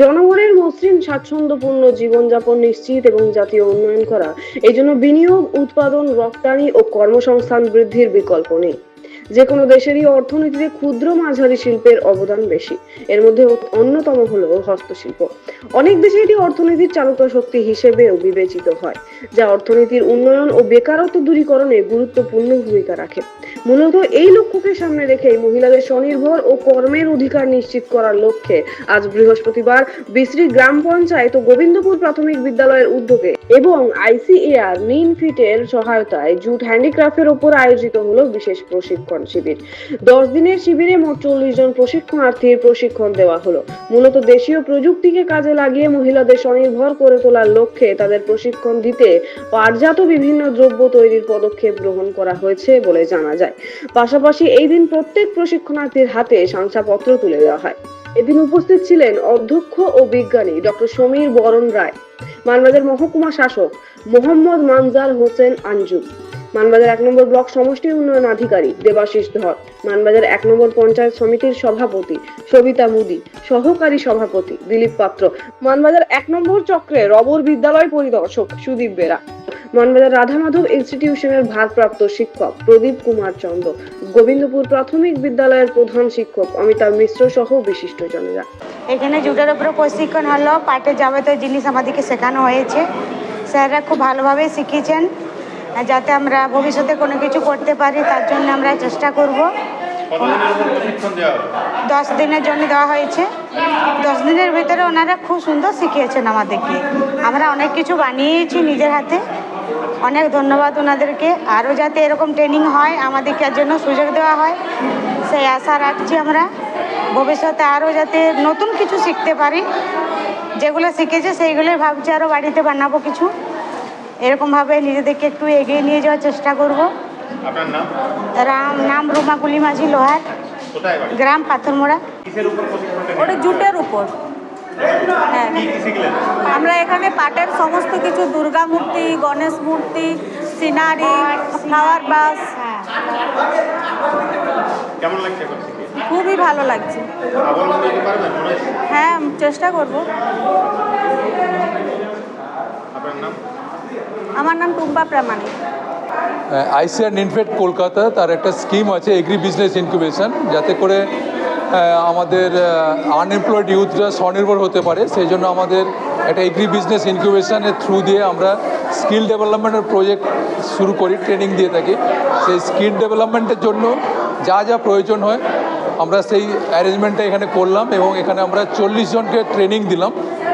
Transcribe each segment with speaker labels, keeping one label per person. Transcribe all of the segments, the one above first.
Speaker 1: জনগণের মসৃণ, স্বাচ্ছন্দ্যপূর্ণ জীবনযাপন নিশ্চিত এবং জাতীয় উন্নয়ন করা এই জন্য বিনিয়োগ, উৎপাদন, রপ্তানি ও কর্মসংস্থান বৃদ্ধির বিকল্প নেই। যে কোনো দেশেরই অর্থনীতিতে ক্ষুদ্র মাঝারি শিল্পের অবদান বেশি। এর মধ্যে অন্যতম হলো হস্তশিল্প। অনেক দেশে এটি অর্থনীতির চালক শক্তি হিসেবেও বিবেচিত হয়, যা অর্থনীতির উন্নয়ন ও বেকারত্ব দূরীকরণে গুরুত্বপূর্ণ ভূমিকা রাখে। মূলত এই লক্ষ্যকে সামনে রেখেই মহিলাদের স্বনির্ভর ও কর্মের অধিকার নিশ্চিত করার লক্ষ্যে আজ বৃহস্পতিবার বিশ্রী গ্রাম পঞ্চায়েত ও গোবিন্দপুর প্রাথমিক বিদ্যালয়ের উদ্যোগে এবং আইসিএআর, নিন ফিটের সহায়তায় জুট হ্যান্ডিক্রাফটের ওপর আয়োজিত হলো বিশেষ প্রশিক্ষণ শিবির। দশ দিনের শিবিরে মোট চল্লিশ জন প্রশিক্ষণার্থীর প্রশিক্ষণ দেওয়া হলো। মূলত দেশীয় প্রযুক্তিকে কাজে লাগিয়ে মহিলাদের স্বনির্ভর করে তোলার লক্ষ্যে তাদের প্রশিক্ষণ দিতে পাটজাত বিভিন্ন দ্রব্য তৈরির পদক্ষেপ গ্রহণ করা হয়েছে বলে জানা যায়। পাশাপাশি এই দিন প্রত্যেক প্রশিক্ষণার্থীর হাতে শংসাপত্র তুলে দেওয়া হয়। এদিন উপস্থিত ছিলেন অধ্যক্ষ ও বিজ্ঞানী ডক্টর সমীর বরণ রায়, মানবাজার মহকুমা শাসক মোহাম্মদ মানজার হোসেন আঞ্জু, মানবাজার এক নম্বর ব্লক সমষ্টি উন্নয়ন আধিকারিক দেবাশিস ধর, মানবাজার এক নম্বর পঞ্চায়েত সমিতির সভাপতি সবিতা মুদি, সহকারী সভাপতি দিলীপ পাত্র, মানবাজার এক নম্বর চক্রে রবর বিদ্যালয় পরিদর্শক সুদীপ বেরা। মানবাজার রাধা মাধব ইনস্টিটিউশনের ভারপ্রাপ্ত শিক্ষক প্রদীপ কুমার চন্দ, গোবিন্দপুর প্রাথমিক বিদ্যালয়ের প্রধান শিক্ষক অমিতাভ মিশ্র সহ বিশিষ্টজনেরা
Speaker 2: এখানে জুটের উপরে প্রশিক্ষণ হলো পাটের যাবতীয় জিনিস আমাদেরকে শেখানো হয়েছে। স্যাররা খুব ভালোভাবে শিখিয়েছেন যাতে আমরা ভবিষ্যতে কোনো কিছু করতে পারি, তার জন্য আমরা চেষ্টা করব। দশ দিনের জন্য দেওয়া হয়েছে। দশ দিনের ভিতরে ওনারা খুব সুন্দর শিখিয়েছেন আমাদেরকে। আমরা অনেক কিছু বানিয়েছি নিজের হাতে। অনেক ধন্যবাদ ওনাদেরকে। আরও যাতে এরকম ট্রেনিং হয় আমাদেরকে জন্য সুযোগ দেওয়া হয় সেই আশা রাখছি আমরা। ভবিষ্যতে আরও যাতে নতুন কিছু শিখতে পারি যেগুলো শিখেছে সেইগুলোই ভাবছি আরও বাড়িতে বানাবো কিছু। এরকমভাবে নিজেদেরকে একটু এগিয়ে নিয়ে যাওয়ার চেষ্টা করব।
Speaker 3: আপনার নাম?
Speaker 2: রাম নাম রুমাকুলি মাঝি লোহার গ্রাম পাথরমোড়া।
Speaker 4: ওটা জুটের উপর। আমরা এখানে পাটের সমস্ত কিছু দুর্গা মূর্তি গণেশ মূর্তি সিনারি ফ্লাওয়ার বাস
Speaker 3: কেমন লাগছে
Speaker 4: খুবই ভালো লাগছে। হ্যাঁ চেষ্টা করব। আমার নাম টুম্পা প্রামাণিক।
Speaker 5: আইসিআর নিনফেড কলকাতা তার একটা স্কিম আছে এগ্রি বিজনেস ইনকিউবেশন যাতে করে আমাদের আনএমপ্লয়েড ইউথরা স্বনির্ভর হতে পারে। সেই জন্য আমাদের একটা এগ্রি বিজনেস ইনকিউবেশনের থ্রু দিয়ে আমরা স্কিল ডেভেলপমেন্টের প্রজেক্ট শুরু করি ট্রেনিং দিয়ে থাকি। সেই স্কিল ডেভেলপমেন্টের জন্য যা যা প্রয়োজন হয়, আমরা সেই অ্যারেঞ্জমেন্টটা এখানে করলাম এবং এখানে আমরা চল্লিশ জনকে ট্রেনিং দিলাম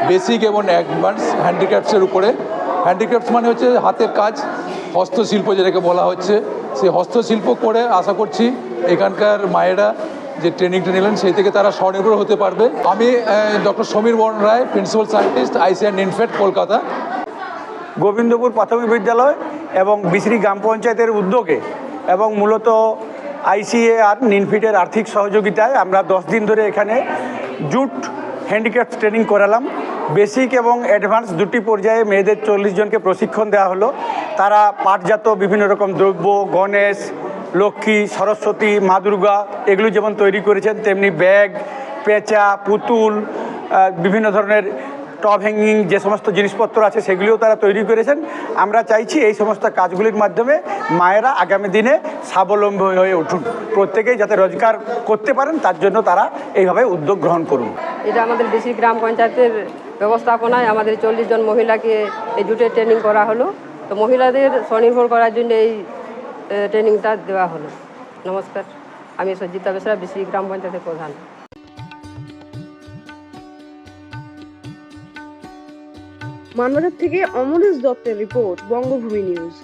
Speaker 5: বেসিক এবং অ্যাডভান্স হ্যান্ডিক্রাফটসের উপরে। হ্যান্ডিক্রাফটস মানে হচ্ছে হাতের কাজ, হস্তশিল্প যেটাকে বলা হচ্ছে। সেই হস্তশিল্প করে আশা করছি এখানকার মায়েরা যে ট্রেনিংটা নিলেন, সেই থেকে তারা স্বনির্ভর হতে পারবে। আমি doctor Samir Baran Roy principal scientist ICAR NINFET Kolkata.
Speaker 6: Gobindapur প্রাথমিক বিদ্যালয় এবং বিশ্রী গ্রাম পঞ্চায়েতের উদ্যোগে এবং মূলত আইসিএ আর নিনফিটের আর্থিক সহযোগিতায় আমরা দশ দিন ধরে এখানে জুট হ্যান্ডিক্রাফট ট্রেনিং করালাম। বেসিক এবং অ্যাডভান্স দুটি পর্যায়ে মেয়েদের চল্লিশ জনকে প্রশিক্ষণ দেওয়া হলো। তারা পাটজাত বিভিন্ন রকম দ্রব্য, গণেশ লক্ষ্মী, সরস্বতী, মা দুর্গা এগুলো যেমন তৈরি করেছেন, তেমনি ব্যাগ, পেঁচা, পুতুল বিভিন্ন ধরনের টপ হ্যাঙ্গিং যে সমস্ত জিনিসপত্র আছে সেগুলিও তারা তৈরি করেছেন। আমরা চাইছি এই সমস্ত কাজগুলির মাধ্যমে মায়েরা আগামী দিনে স্বাবলম্বী হয়ে উঠুন। প্রত্যেকেই যাতে রোজগার করতে পারেন, তার জন্য তারা এইভাবে উদ্যোগ গ্রহণ করুন।
Speaker 7: এটা আমাদের বেশি গ্রাম পঞ্চায়েতের ব্যবস্থাপনায় আমাদের চল্লিশ জন মহিলাকে এই জুটের ট্রেনিং করা হলো। তো মহিলাদের স্বনির্ভর করার জন্য এই ট্রেনিংটা দেওয়া হলো। নমস্কার, আমি সজ্জিতা বেসরা বেশি গ্রাম পঞ্চায়েতের প্রধান।
Speaker 1: মানবাজার থেকে অমরেশ দত্তের রিপোর্ট, বঙ্গভূমি নিউজ।